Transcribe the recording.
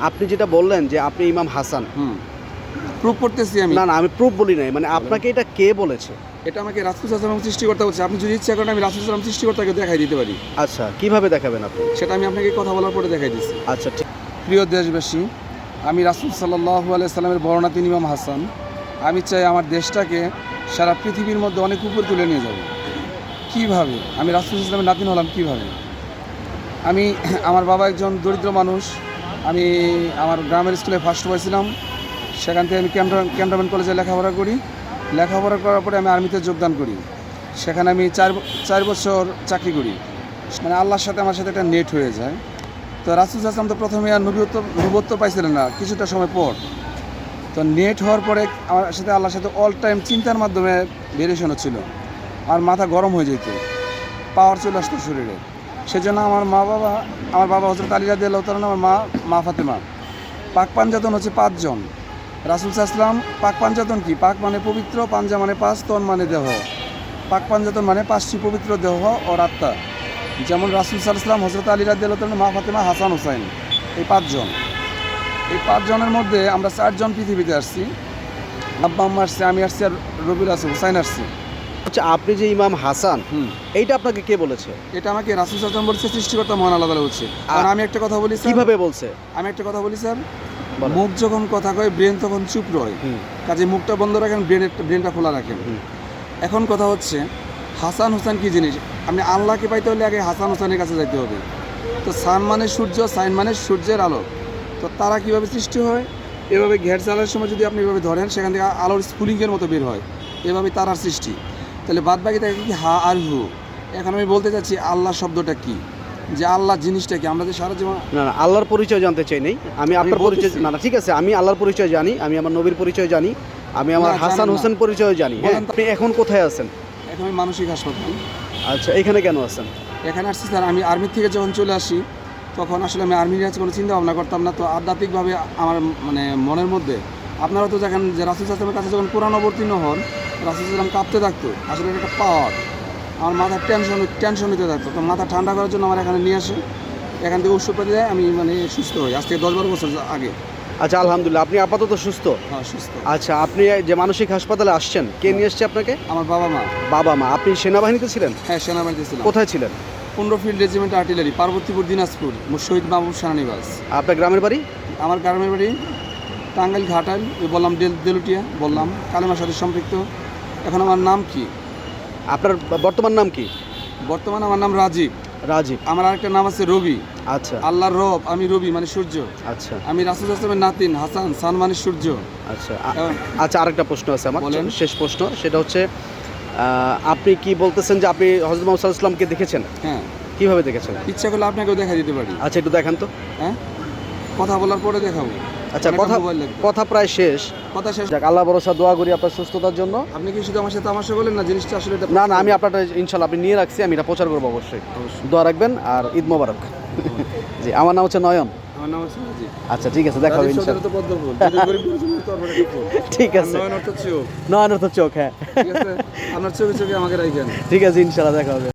আপনি যেটা বললেন যে আপনি ইমাম হাসান। হুম। প্রুভ করতেছি আমি। না না আমি প্রুফ বলি নাই। মানে আপনাকে এটা কে বলেছে? এটা আমাকে রাসুল সাল্লাম সৃষ্টিকর্তা বলছে। আপনি যদি ইচ্ছা করেন আমি রাসুল সাল্লাম সৃষ্টিকর্তাকে দেখাই দিতে পারি। আচ্ছা কীভাবে দেখাবেন আপনি? সেটা আমি আপনাকে কথা বলার পরে দেখাই দিচ্ছি আচ্ছা ঠিক। প্রিয় দেশবাসী আমি রাসুল সাল্লাহ আলাইসাল্লামের বর্ণাতিন ইমাম হাসান। আমি চাই আমার দেশটাকে সারা পৃথিবীর মধ্যে অনেক উপর তুলে নিয়ে যাব। কীভাবে? আমি রাসুল ইসলামের নাতিন হলাম কীভাবে? আমি আমার বাবা একজন দরিদ্র মানুষ। আমি আমার গ্রামের স্কুলে ফার্স্ট হয়েছিলাম সেখান থেকে আমি ক্যান্টনমেন্ট কলেজে লেখাপড়া করি। লেখাপড়া করার পরে আমি আর্মিতে যোগদান করি। সেখানে আমি চার চার বছর চাকরি করি। মানে আল্লাহর সাথে আমার সাথে একটা নেট হয়ে যায়। তো রাসুল আসলাম তো প্রথমে আর নবীত্ব নবত্ব পাইছিলেন না, কিছুটা সময় পর। তো নেট হওয়ার পরে আমার সাথে আল্লাহর সাথে অল টাইম চিন্তার মাধ্যমে ভেরিয়েশন হচ্ছিল। আর মাথা গরম হয়ে যেত। পাওয়ার চলে আসতো শরীরে। সেজন্য আমার মা বাবা, আমার বাবা হজরত আলী রাদি আল্লাহ তালন আমার মা মা ফাতেমা। পাক পাঞ্জাতন হচ্ছে পাঁচজন। রাসুল সাহসলাম পাক পাঞ্জাতন কি? পাক মানে পবিত্র, পাঞ্জা মানে পাঁচ, তন মানে দেহ। পাক পাঞ্জাতন মানে পাঁচটি পবিত্র দেহ ও আত্মা যেমন রাসুল সাল্লাম হজরত আলী রাদি আল্লাহ তালন মা ফাতেমা, হাসান, হোসাইন এই পাঁচজন। এই পাঁচজনের মধ্যে আমরা চারজন পৃথিবীতে আসছি। আব্বা, আম্মা আসছে, আমি আসছি আর রবিউল আছে হুসাইন আসছি। আচ্ছা আপনি যে ইমাম হাসান এইটা আপনাকে কে বলেছে? এটা আমাকে রাসুল সাল্লাম বলছে সৃষ্টিকর্তা মহান আল্লাহ তাআলা বলছে। আর আমি একটা কথা বলি কীভাবে বলছে? আমি একটা কথা বলি স্যার। মুখ যখন কথা কয় ব্রেন তখন চুপ রয়। কাজে মুখটা বন্ধ রাখেন ব্রেনের ব্রেনটা খোলা রাখেন। এখন কথা হচ্ছে হাসান হোসেন কি জিনিস? আপনি আল্লাহকে পাইতে হলে আগে হাসান হোসেনের কাছে যাইতে হবে। তো সান মানে সূর্য সাইন মানে সূর্যের আলো। তো তারা কীভাবে সৃষ্টি হয়? এভাবে ঘের চালার সময় যদি আপনি এভাবে ধরেন সেখান থেকে আলোর স্ফুলিঙ্গের মতো বের হয়। এভাবে তারার সৃষ্টি। তাহলে বাদ বাকি থাকে কি হা আর হু? এখন আমি বলতে চাচ্ছি আল্লাহ শব্দটা কি? যে আল্লাহ জিনিসটা কি? আমরা যে সারা জীবন না না আল্লাহর পরিচয় জানতে চাই নেই। আমি আপনার পরিচয় না না ঠিক আছে আমি আল্লাহর পরিচয় জানি আমি আমার নবীর পরিচয় জানি আমি আমার হাসান হোসেন পরিচয় জানি হ্যাঁ। আপনি এখন কোথায় আছেন? এখন আমি মানসিক হাসপাতাল। আচ্ছা এখানে কেন আছেন? এখানে আসছি স্যার আমি আর্মি থেকে যখন চলে আসি তখন আসলে আমি আর্মি নিয়ে কোনো চিন্তা ভাবনা করতাম না। তো আধ্যাত্মিকভাবে আমার মানে মনের মধ্যে আপনারা তো দেখেন যে রাসুল সালামের কাছে যখন কোরআন অবতীর্ণ হন রাসুল সালাম কাঁপতে থাকতো। আসলে এটা একটা পাওয়ার। আমার মাথার টেনশন টেনশন নিতে থাকতো। তো মাথা ঠান্ডা করার জন্য আমার এখানে নিয়ে আসে। এখান থেকে ওষুধপাতি দেয় আমি মানে সুস্থ হই। আজ থেকে দশ বারো বছর আগে। আচ্ছা আলহামদুলিল্লাহ। আপনি আপাতত সুস্থ? হ্যাঁ সুস্থ। আচ্ছা আপনি যে মানসিক হাসপাতালে আসছেন কে নিয়ে এসছে আপনাকে? আমার বাবা মা। বাবা মা। আপনি সেনাবাহিনীতে ছিলেন? হ্যাঁ সেনাবাহিনীতে ছিলাম। কোথায় ছিলেন? পনেরো field regiment artillery Parbatipur Dinajpur Shahid Mahbub সেনানিবাস আপনার গ্রামের বাড়ি? আমার গ্রামের বাড়ি টাঙ্গাইল ঘাটাইল ওই বললাম দেলুটিয়া বললাম। কালেমার সাথে সম্পৃক্ত। এখন আমার নাম কি? আপনার বর্তমান নাম কি? বর্তমানে আমার নাম রাজীব। রাজীব। আমার আরেকটা নাম আছে রবি। আচ্ছা। আল্লাহর রব আমি রবি মানে সূর্য। আচ্ছা। আমি রাসুল আসলামের নাতিন হাসান সান মানে সূর্য। আচ্ছা। আচ্ছা আরেকটা প্রশ্ন আছে আমার। বলেন। শেষ প্রশ্ন সেটা হচ্ছে আপনি কি বলতেছেন যে আপনি হজরত মোহাম্মদ সাল্লাল্লাহু আলাইহি ওয়াসাল্লামকে দেখেছেন? হ্যাঁ। কীভাবে দেখেছেন? ইচ্ছা করলে আপনাকেও দেখা দিতে পারি। আচ্ছা একটু দেখান তো। হ্যাঁ? কথা বলার পরে দেখাবো। আচ্ছা কথা কথা প্রায় শেষ। কথা শেষ। যাক আল্লাহ ভরসা দোয়া করি আপনার সুস্থতার জন্য। আপনি কি শুধু আমার সাথে তামাশা করলেন না জিনিসটা আসলে না না আমি আপনারটা ইনশাল্লাহ আপনি নিয়ে রাখছি আমি এটা প্রচার করব অবশ্যই। দোয়া রাখবেন আর ঈদ মোবারক। জি আমার নাম হচ্ছে নয়ন। আমার নাম আছে আচ্ছা ঠিক আছে দেখা হবে আমার। ঠিক আছে। নয়ন অর্থ চোখ। হ্যাঁ। ঠিক আপনার চোখে চোখে আমাকে রাখবেন ঠিক আছে ইনশাল্লাহ দেখা হবে।